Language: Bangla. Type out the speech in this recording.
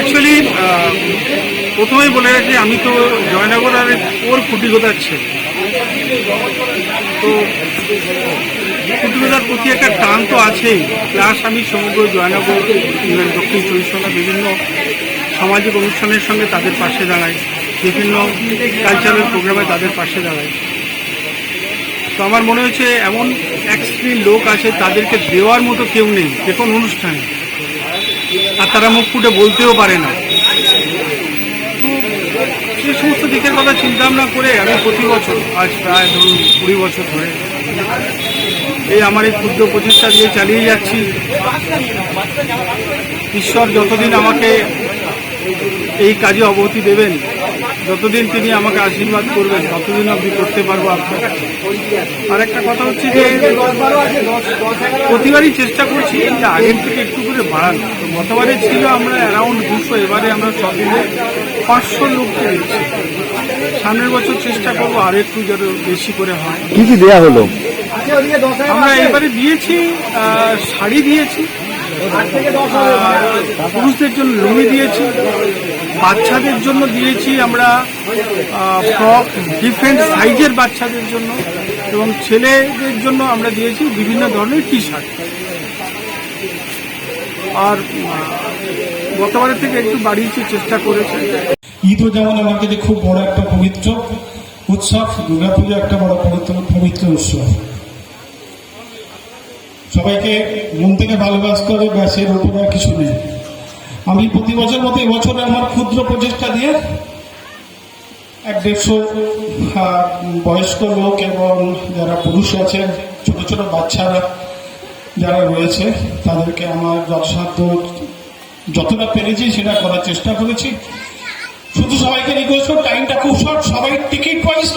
অ্যাকচুয়ালি প্রথমেই বলে রাখি, আমি তো জয়নগর আর ওর কুটিগোদার ছেলে তো কুটিগোদার প্রতি একটা টান তো আছেই। প্লাস আমি সমগ্র জয়নগর দক্ষিণ চব্বিশ পরগনা বিভিন্ন সামাজিক অনুষ্ঠানের সঙ্গে তাদের পাশে দাঁড়াই, বিভিন্ন কালচারাল প্রোগ্রামে তাদের পাশে দাঁড়াই। তো আমার মনে হচ্ছে, এমন এক লোক আছে, তাদেরকে দেওয়ার মতো কেউ নেই। যে কোনো অনুষ্ঠানে। আর তারা মুখ ফুটে বলতেও পারে না। সে সমস্ত দিকের কথা চিন্তা ভাবনা করে আমি প্রতি বছর, আজ প্রায় ধরুন কুড়ি বছর ধরে, এই আমার এই ক্ষুদ্র প্রচেষ্টা দিয়ে চালিয়ে যাচ্ছি। ঈশ্বর যতদিন আমাকে এই কাজে অবহতি দেবেন যতদিন তিনি আমাকে আশীর্বাদ করবেন ততদিন অবধি করতে পারব আপনার আর একটা কথা হচ্ছে যে প্রতিবারই চেষ্টা করছি যে আগের থেকে একটু করে বাড়ানো। তো গতবারে ছিল আমরা অ্যারাউন্ড দুশো এবারে আমরা সব মিলে পাঁচশো লোককে দিচ্ছি। সামনের বছর চেষ্টা করব আর একটু যেন বেশি করে হয়। কি কি দেয়া হলো? আমরা এবারে দিয়েছি শাড়ি দিয়েছি পুরুষদের জন্য লুঙ্গি দিয়েছি বাচ্চাদের জন্য দিয়েছি আমরা ফ্রক ডিফারেন্ট সাইজের বাচ্চাদের জন্য এবং ছেলেদের জন্য আমরা দিয়েছি বিভিন্ন ধরনের টি শার্ট আর গতবারের থেকে একটু বাড়িয়েছি, চেষ্টা করেছে। ঈদও যেমন কাছে খুব বড় একটা পবিত্র উৎসব, দুর্গাপুজো একটা বড় পবিত্র পবিত্র উৎসব। সবাইকে মন থেকে ভালোবাসতে হবে, ব্যাসের উপরে কিছু নেই। আমি প্রতি বছর মতো এবছরে আমার ক্ষুদ্র প্রচেষ্টা দিয়ে এক দেড়শো বয়স্ক লোক এবং যারা পুরুষ আছেন, ছোট ছোট বাচ্চারা যারা রয়েছে, তাদেরকে আমার যথাসাধ্য যতটা পেরেছি সেটা করার চেষ্টা করেছি। শুধু সবাইকে রিকোয়েস্ট টাইমটা খুব শর্ট সবাই টিকিট টিকে